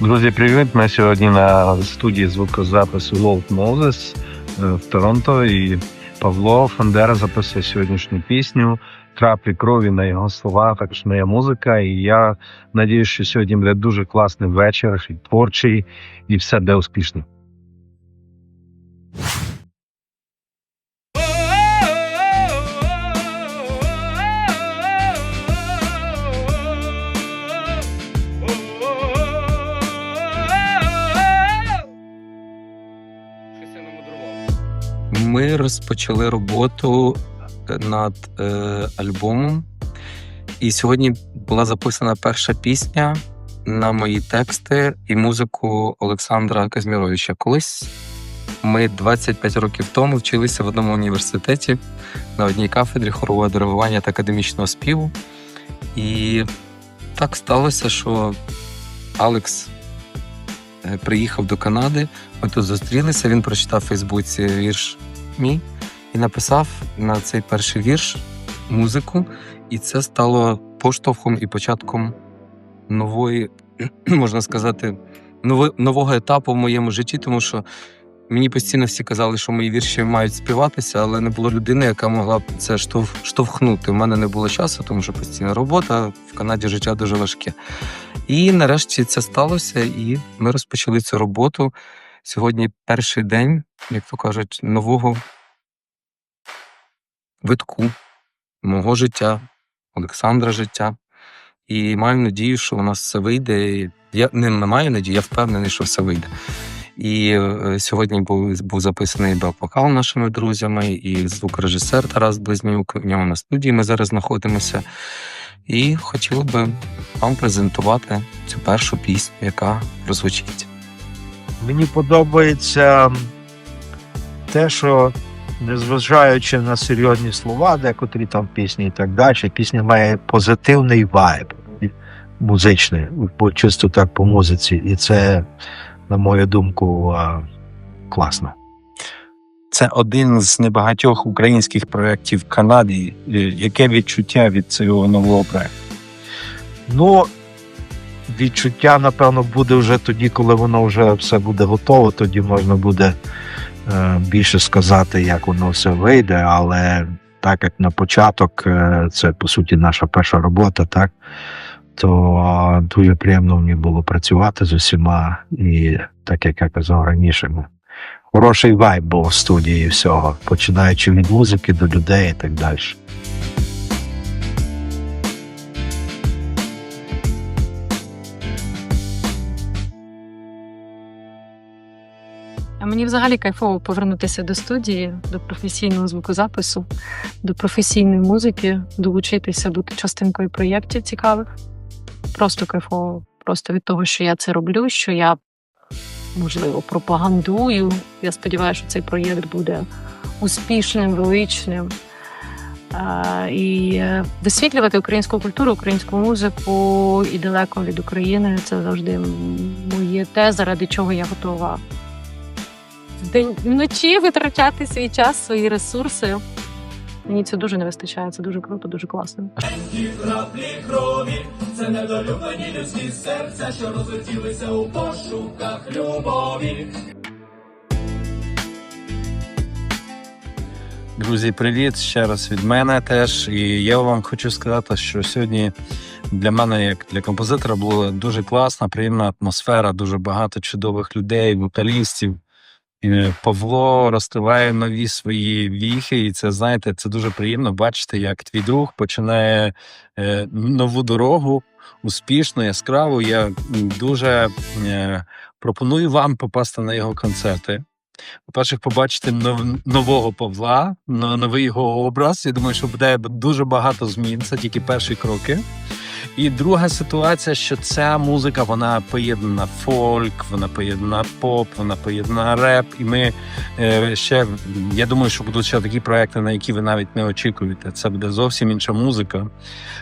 Друзі, привіт! Ми сьогодні на студії звукозапису Wolf Moses е, в Торонто. І Павло Фандера записує сьогоднішню пісню Краплі крові на його слова, також моя музика. І я надію, що сьогодні буде дуже класний вечір, і творчий, і все буде успішно. Ми розпочали роботу над е, альбомом, і сьогодні була записана перша пісня на мої тексти і музику Олександра Казміровича. Колись ми 25 років тому вчилися в одному університеті на одній кафедрі хорового диригування та академічного співу. І так сталося, що Алекс приїхав до Канади. Ми тут зустрілися. Він прочитав в Фейсбуці вірш мій і написав на цей перший вірш музику. І це стало поштовхом і початком нової, можна сказати, нового етапу в моєму житті, тому що мені постійно всі казали, що мої вірші мають співатися, але не було людини, яка могла б це штовх, штовхнути. У мене не було часу, тому що постійна робота в Канаді життя дуже важке. І нарешті це сталося, і ми розпочали цю роботу. Сьогодні перший день, як то кажуть, нового витку мого життя, Олександра життя. І маю надію, що у нас все вийде. Я не маю надії, я впевнений, що все вийде. І е, сьогодні був, був записаний бек-вокал нашими друзями, і звукорежисер Тарас Близнюк. У нього на студії ми зараз знаходимося. І хотіли би вам презентувати цю першу пісню, яка прозвучить. Мені подобається те, що незважаючи на серйозні слова, декотрі там пісні і так далі, пісня має позитивний вайб музичний, по- чисто так по музиці. І це, на мою думку, класно. Це один з небагатьох українських проєктів в Канаді. Е, Яке відчуття від цього нового проєкту? Ну, відчуття, напевно, буде вже тоді, коли воно вже все буде готово, тоді можна буде е, більше сказати, як воно все вийде. Але так як на початок, е, це по суті наша перша робота, так, то дуже приємно мені було працювати з усіма. І так як я казав раніше, ну, хороший вайб був в студії всього, починаючи від музики до людей і так далі. Мені взагалі кайфово повернутися до студії, до професійного звукозапису, до професійної музики, долучитися, бути частинкою проєктів цікавих. Просто кайфово. Просто від того, що я це роблю, що я можливо пропагандую. Я сподіваюся, що цей проєкт буде успішним, величним. І е, висвітлювати українську культуру, українську музику і далеко від України це завжди моє те, заради чого я готова день вночі витрачати свій час, свої ресурси. Мені це дуже не вистачає. Це дуже круто, дуже класно. Ті краплі крові, це недолюблені людські серця, що розлетілися у пошуках любові. Друзі, привіт ще раз від мене теж. І я вам хочу сказати, що сьогодні для мене, як для композитора, була дуже класна, приємна атмосфера, дуже багато чудових людей, вокалістів. Павло розкриває нові свої віхи, і це знаєте, це дуже приємно бачити, як твій друг починає е, нову дорогу успішно, яскраво. Я дуже е, пропоную вам попасти на його концерти. По-перше, побачити нового Павла, но- новий його образ. Я думаю, що буде дуже багато змін. Це тільки перші кроки. І друга ситуація, що ця музика вона поєднана фольк, вона поєднана поп, вона поєднана реп. І ми е, ще я думаю, що будуть ще такі проекти, на які ви навіть не очікуєте. Це буде зовсім інша музика.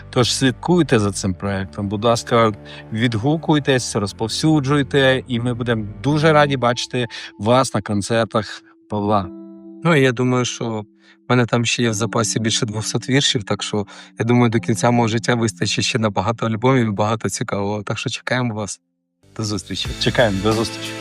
Тож слідкуйте за цим проектом. Будь ласка, відгукуйтесь, розповсюджуйте, і ми будемо дуже раді бачити вас на концертах Павла. Ну я думаю, що в мене там ще є в запасі більше 200 віршів, так що я думаю, до кінця мого життя вистачить ще на багато альбомів і багато цікавого. Так що чекаємо вас. До зустрічі. Чекаємо, до зустрічі.